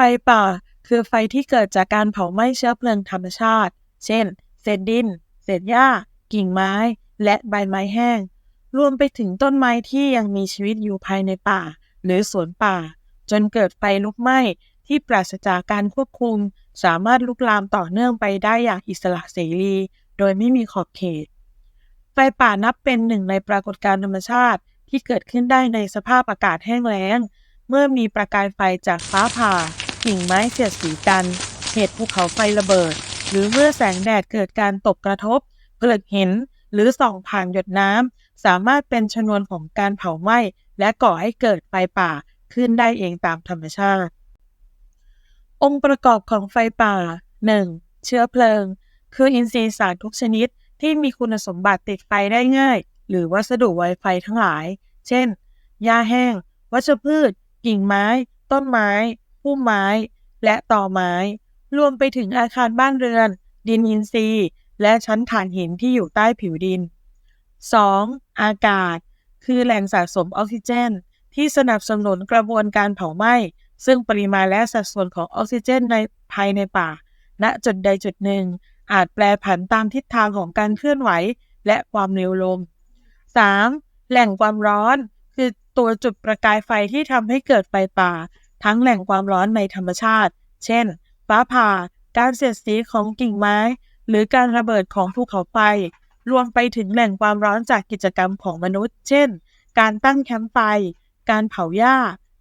ไฟป่า คือไฟที่เกิดจากการเผาไหม้เชื้อเพลิงธรรมชาติ เช่น เศษดิน เศษหญ้า กิ่งไม้ และใบไม้แห้ง รวมไปถึงต้นไม้ที่ยังมีชีวิตอยู่ภายในป่า หรือสวนป่า จนเกิดไฟลุกไหม้ที่ปราศจากการควบคุม สามารถลุกลามต่อเนื่องไปได้อย่างอิสระเสรี โดยไม่มีขอบเขต ไฟป่านับเป็นหนึ่งในปรากฏการณ์ธรรมชาติที่เกิดขึ้นได้ในสภาพอากาศแห้งแล้ง เมื่อมีประกายไฟจากฟ้าผ่า กิ่งไม้เสียดสีกัน เหตุภูเขาไฟระเบิด หรือเมื่อแสงแดดเกิดการตกกระทบเกิดเห็นหรือส่องผ่านหยดน้ำสามารถเป็นชนวนของการเผาไหม้ และก่อให้เกิดไฟป่าขึ้นได้เองตามธรรมชาติ องค์ประกอบของไฟป่า 1. เชื้อเพลิง คืออินทรีย์สารทุกชนิดที่มีคุณสมบัติติดไฟได้ง่าย หรือวัสดุไวไฟทั้งหลาย เช่นหญ้าแห้ง วัชพืช กิ่งไม้ ต้นไม้ พุ่มไม้ และต่อไม้ รวมไปถึงอาคารบ้านเรือน ดินอินทรีย์ และชั้นฐานหินที่อยู่ใต้ผิวดิน 2. อากาศ คือแหล่งสะสมออกซิเจน ที่สนับสนุนกระบวนการเผาไหม้ ซึ่งปริมาณและสัดส่วนของออกซิเจนในภายในป่า ณจุดใดจุดหนึ่ง อาจแปรผันตามทิศทางของการเคลื่อนไหว และความเร็วลม 3. แหล่งความร้อน คือตัวจุดประกายไฟที่ทำให้เกิดไฟป่า ทั้งแหล่งความร้อนในธรรมชาติ เช่น ฟ้าผ่า การเสียดสีของกิ่งไม้ หรือการระเบิดของภูเขาไฟ รวมไปถึงแหล่งความร้อนจากกิจกรรมของมนุษย์ เช่น การตั้งแคมป์ไฟ การเผาหญ้า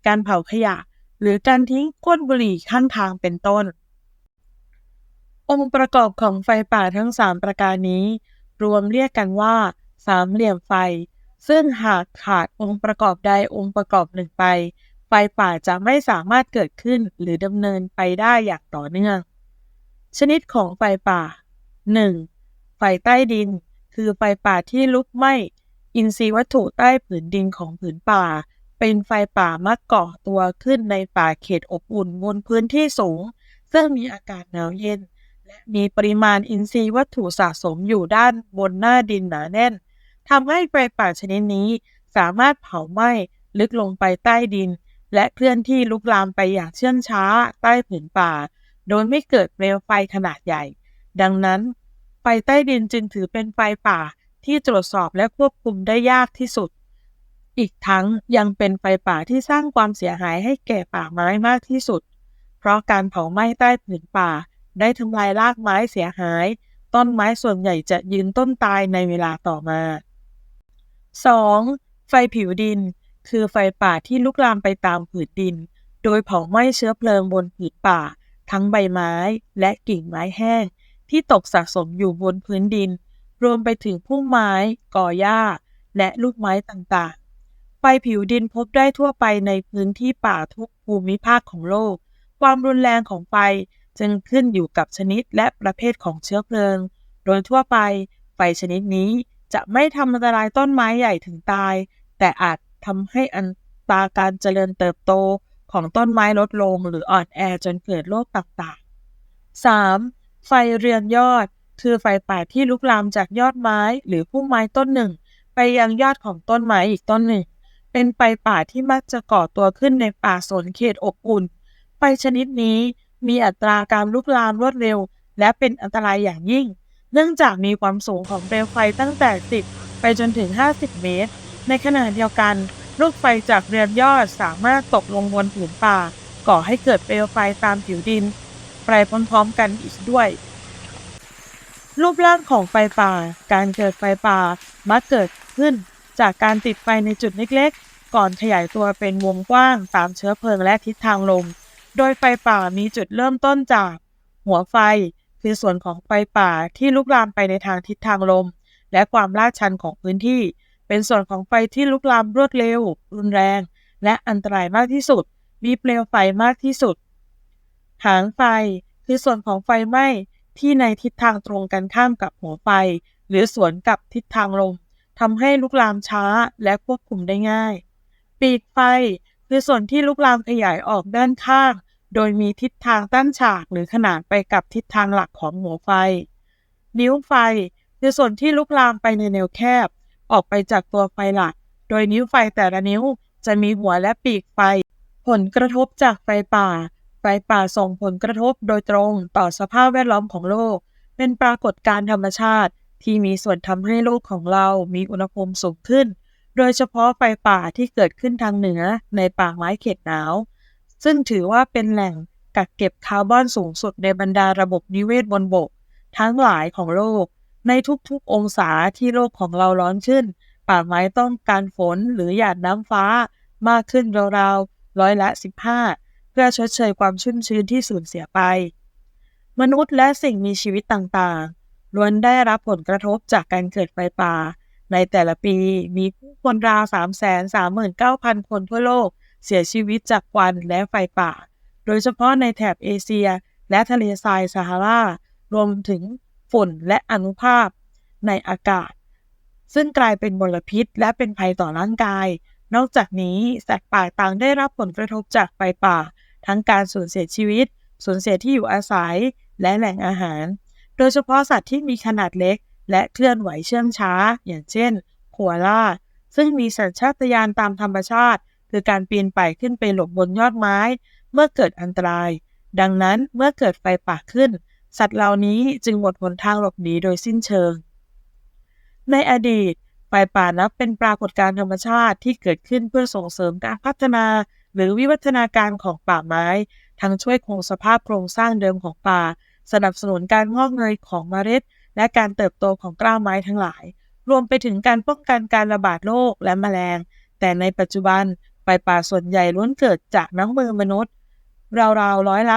การเผาขยะ หรือการทิ้งก้นบุหรี่ข้างทางเป็นต้น องค์ประกอบของไฟป่าทั้ง 3 ประการนี้ รวมเรียกกันว่า สามเหลี่ยมไฟ ซึ่งหากขาดองค์ประกอบใดองค์ประกอบหนึ่งไป ไฟป่าจะไม่สามารถเกิดขึ้นหรือดำเนินไปได้อย่างต่อเนื่อง ชนิดของไฟป่า 1. ไฟใต้ดิน คือไฟป่าที่ลุกไหม้อินทรีย์วัตถุใต้ผืนดินของผืนป่า เป็นไฟป่ามักก่อตัวขึ้นในป่าเขตอบอุ่นบนพื้นที่สูง ซึ่งมีอากาศหนาวเย็น และมีปริมาณอินทรีย์วัตถุสะสมอยู่ด้านบนหน้าดินหนาแน่นทำให้ไฟป่าชนิดนี้สามารถเผาไหม้ลึกลงไปใต้ดิน และเคลื่อนที่ลุกลามไปอย่างเชื่องช้าใต้ผืนป่า โดยไม่เกิดเปลวไฟขนาดใหญ่ ดังนั้น ไฟใต้ดินจึงถือเป็นไฟป่าที่ตรวจสอบและควบคุมได้ยากที่สุด อีกทั้งยังเป็นไฟป่าที่สร้างความเสียหายให้แก่ป่าไม้มากที่สุด เพราะการเผาไหม้ใต้ผืนป่า ได้ทำลายรากไม้เสียหาย ต้นไม้ส่วนใหญ่จะยืนต้นตายในเวลาต่อมา 2. ไฟผิวดิน คือไฟป่าที่ลุกลามไปตามผืนดิน โดยเผาไหม้เชื้อเพลิงบนผืนป่า ทั้งใบไม้และกิ่งไม้แห้ง ที่ตกสะสมอยู่บนพื้นดิน รวมไปถึงพุ่มไม้ก่อหญ้า และลูกไม้ต่างๆ ไฟผิวดินพบได้ทั่วไปในพื้นที่ป่าทุกภูมิภาคของโลก ความรุนแรงของไฟจึงขึ้นอยู่กับชนิดและประเภทของเชื้อเพลิง โดยทั่วไปไฟชนิดนี้จะไม่ทำอันตรายต้นไม้ใหญ่ถึงตาย แต่อาจ ทำให้อัตราการเจริญเติบโตของต้นไม้ลดลงหรืออ่อนแอจนเกิดโรคต่างๆ 3. ไฟเรือนยอด คือไฟป่าที่ลุกลามจากยอดไม้หรือพุ่มไม้ต้นหนึ่ง ไปยังยอดของต้นไม้อีกต้นหนึ่ง เป็นไฟป่าที่มักจะก่อตัวขึ้นในป่าสนเขตอบอุ่น ไฟชนิดนี้มีอัตราการลุกลามรวดเร็ว และเป็นอันตรายอย่างยิ่ง เนื่องจากมีความสูงของเปลวไฟตั้งแต่ 10 ไปจนถึง 50 เมตร ในขณะเดียวกัน ลูกไฟจากเรือนยอดสามารถตกลงบนผืนป่า ก่อให้เกิดเปลวไฟตามผิวดิน ไปพร้อมๆกันอีกด้วย รูปร่างของไฟป่า การเกิดไฟป่ามักเกิดขึ้นจากการติดไฟในจุดเล็กๆ ก่อนขยายตัวเป็นวงกว้างตามเชื้อเพลิงและทิศทางลม โดยไฟป่ามีจุดเริ่มต้นจาก หัวไฟคือส่วนของไฟป่าที่ลุกลามไปในทางทิศทางลม และความลาดชันของพื้นที่ เป็นส่วนของไฟที่ลุกลามรวดเร็ว รุนแรง และอันตรายมากที่สุด มีเปลวไฟมากที่สุด หางไฟคือส่วนของไฟไหม้ที่ในทิศทางตรงกันข้ามกับหัวไฟ หรือสวนกับทิศทางลมทำให้ลุกลามช้าและควบคุมได้ง่าย ปีกไฟคือส่วนที่ลุกลามขยายออกด้านข้าง โดยมีทิศทางตั้งฉากหรือขนานไปกับทิศทางหลักของหัวไฟ นิ้วไฟคือส่วนที่ลุกลามไปในแนวแคบ ออกไปจากตัวไฟหลัก โดยนิ้วไฟแต่ละนิ้วจะมีหัวและปีกไฟ ผลกระทบจากไฟป่า ไฟป่าส่งผลกระทบโดยตรงต่อสภาพแวดล้อมของโลก เป็นปรากฏการณ์ธรรมชาติ ที่มีส่วนทำให้โลกของเรามีอุณหภูมิสูงขึ้น โดยเฉพาะไฟป่าที่เกิดขึ้นทางเหนือในป่าไม้เขตหนาว ซึ่งถือว่าเป็นแหล่งกักเก็บคาร์บอนสูงสุดในบรรดาระบบนิเวศบนบก ทั้งหลายของโลก ในทุกๆองศาที่โลกของเราร้อนขึ้น ป่าไม้ต้องการฝนหรือหยาดน้ำฟ้ามากขึ้นราวๆร้อยละ 15 เพื่อชดเชยความชุ่มชื้นที่สูญเสียไป มนุษย์และสิ่งมีชีวิตต่างๆล้วนได้รับผลกระทบจากการเกิดไฟป่า ในแต่ละปีมีผู้คนราว 339,000 คนทั่วโลกเสียชีวิตจากควันและไฟป่า โดยเฉพาะในแถบเอเชียและทะเลทรายซาฮารารวมถึง ฝุ่นและอนุภาคในอากาศ ซึ่งกลายเป็นมลพิษ และเป็นภัยต่อร่างกาย นอกจากนี้สัตว์ป่าต่างได้รับผลกระทบจากไฟป่า ทั้งการสูญเสียชีวิต สูญเสียที่อยู่อาศัยและแหล่งอาหาร โดยเฉพาะสัตว์ที่มีขนาดเล็ก และเคลื่อนไหวเชื่องช้า อย่างเช่นโคอาล่าซึ่งมีสัญชาตญาณตามธรรมชาติ คือการปีนป่ายขึ้นไปหลบบนยอดไม้ เมื่อเกิดอันตราย ดังนั้นเมื่อเกิดไฟป่าขึ้น สัตว์เหล่านี้จึงหมดหนทางหลบหนีโดยสิ้นเชิง ในอดีตไฟป่านับเป็นปรากฏการณ์ธรรมชาติที่เกิดขึ้นเพื่อส่งเสริมการพัฒนาหรือวิวัฒนาการของป่าไม้ ทั้งช่วยคงสภาพโครงสร้างเดิมของป่า สนับสนุนการงอกเงยของเมล็ด และการเติบโตของกล้าไม้ทั้งหลาย รวมไปถึงการป้องกันการระบาดโรคและแมลง แต่ในปัจจุบันไฟป่าส่วนใหญ่ล้วนเกิดจากน้ำมือมนุษย์ ราวๆร้อยละ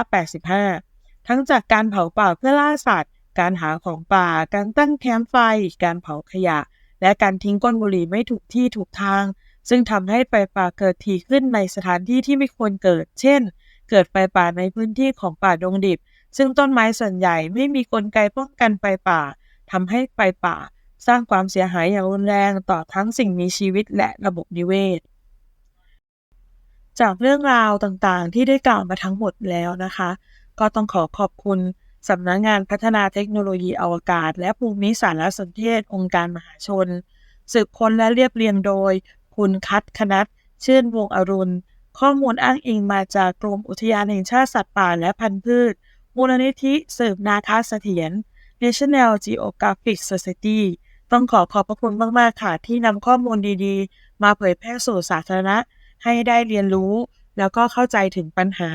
85 ทั้งจากการเผาป่าเพื่อล่าสัตว์ การหาของป่า การตั้งแคมป์ไฟ การเผาขยะ และการทิ้งก้นบุหรี่ไม่ถูกที่ถูกทาง ซึ่งทำให้ไฟป่าเกิดถี่ขึ้นในสถานที่ที่ไม่ควรเกิด เช่น เกิดไฟป่าในพื้นที่ของป่าดงดิบ ซึ่งต้นไม้ส่วนใหญ่ไม่มีกลไกป้องกันไฟป่าทำให้ไฟป่า สร้างความเสียหายอย่างรุนแรงต่อทั้งสิ่งมีชีวิตและระบบนิเวศจากเรื่องราวต่างๆ ที่ได้กล่าวมาทั้งหมดแล้วนะคะ ก็ต้องขอขอบคุณสำนักงงานพัฒนาเทคโนโลยีอวกาศ และภูมิสารสนเทศองค์การมหาชน สืบค้นและเรียบเรียงโดย คุณคัทคนัทชื่นวงอรุณ ข้อมูลอ้างอิงมาจากกรมอุทยานแห่งชาติสัตว์ป่าและพันธุ์พืช มูลนิธิสืบนาคาเสถียร National Geographic Society ต้องขอขอบพระคุณมาก ๆ ค่ะที่นำข้อมูลดีๆ มาเผยแพร่สู่สาธารณะ ให้ได้เรียนรู้ แล้วก็เข้าใจถึงปัญหา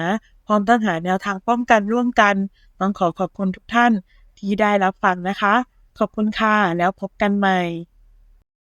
พร้อมตั้งหาแนวทางป้องกันร่วมกันต้องขอขอบคุณทุกท่านที่ได้รับฟังนะคะ ขอบคุณค่ะแล้วพบกันใหม่